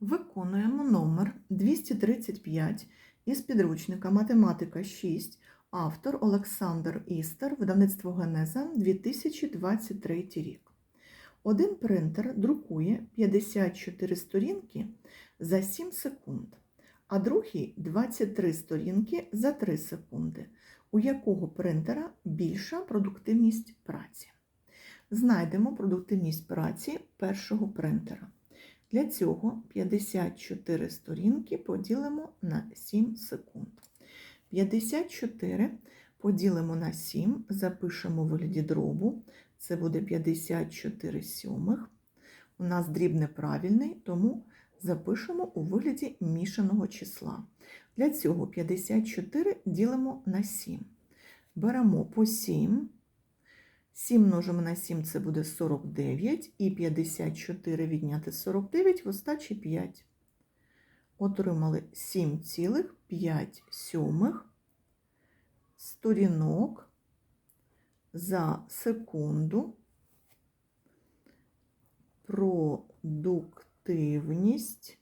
Виконуємо номер 235 із підручника Математика 6, автор Олександр Істер, видавництво Генеза 2023 рік. Один принтер друкує 54 сторінки за 7 секунд, а другий 23 сторінки за 3 секунди. У якого принтера більша продуктивність праці? Знайдемо продуктивність праці першого принтера. Для цього 54 сторінки поділимо на 7 секунд. 54 поділимо на 7, запишемо в вигляді дробу. Це буде 54 сьомих. У нас дріб неправильний, тому запишемо у вигляді мішаного числа. Для цього 54 ділимо на 7. Беремо по 7. 7 множимо на 7 це буде 49, і 54 відняти 49 в остачі 5. Отримали 7,5 сьомих сторінок за секунду. Продуктивність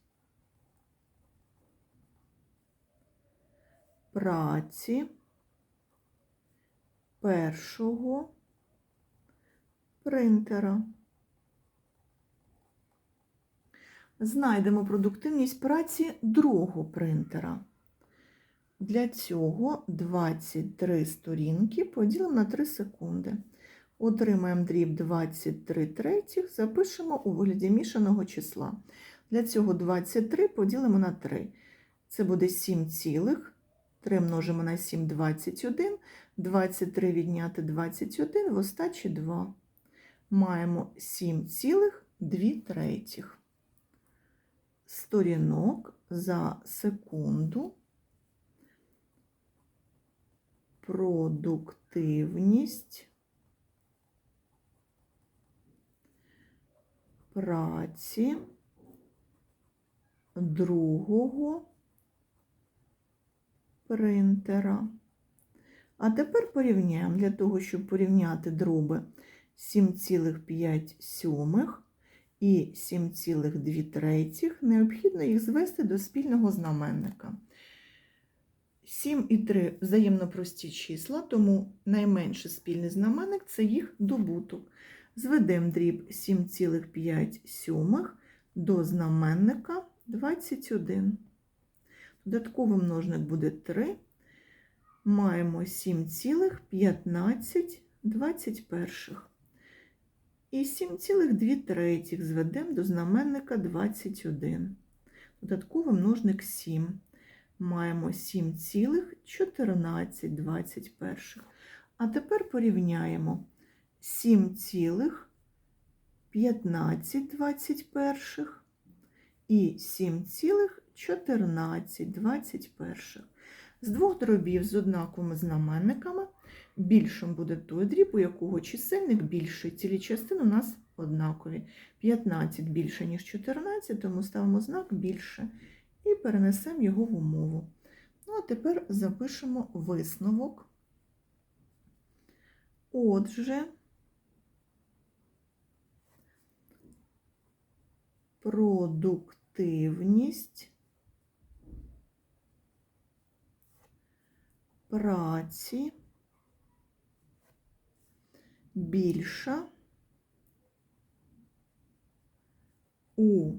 праці першого принтера. Знайдемо продуктивність праці другого принтера. Для цього 23 сторінки поділимо на 3 секунди. Отримаємо дріб 23 третіх, запишемо у вигляді мішаного числа. Для цього 23 поділимо на 3. Це буде 7 цілих. 3 множимо на 7 – 21. 23 відняти 21 в остачі 2 маємо 7,2 третіх. Сторінок за секунду. Продуктивність. Праці. Другого. Принтера. А тепер порівняємо для того, щоб порівняти дроби 7,5 сьомих і 7,2 третіх, необхідно їх звести до спільного знаменника. 7 і 3 взаємно прості числа, тому найменший спільний знаменник це їх добуток. Зведемо дріб 7,5 сьомих до знаменника 21. Додатковий множник буде 3. Маємо 7,15 21. І 7,2 третіх зведемо до знаменника 21. Додатковий множник 7. Маємо 7,14 А тепер порівняємо 7,15 21 і 7,14 З двох дробів з однаковими знаменниками більшим буде той дріб, у якого чисельник більший. Цілі частини у нас однакові. 15 більше, ніж 14, тому ставимо знак більше і перенесемо його в умову. Ну, а тепер запишемо висновок. Отже, продуктивність праці більша у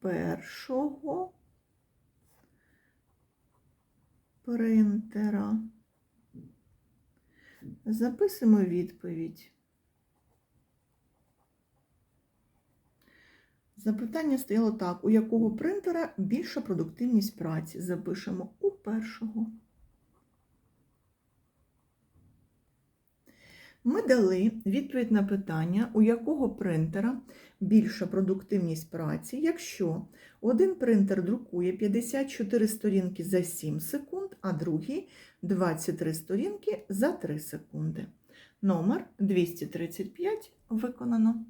першого принтера. Записуємо відповідь. Запитання стояло так: у якого принтера більша продуктивність праці? Запишемо у першого. Ми дали відповідь на питання, у якого принтера більша продуктивність праці, якщо один принтер друкує 54 сторінки за 7 секунд, а другий 23 сторінки за 3 секунди. Номер 235 виконано.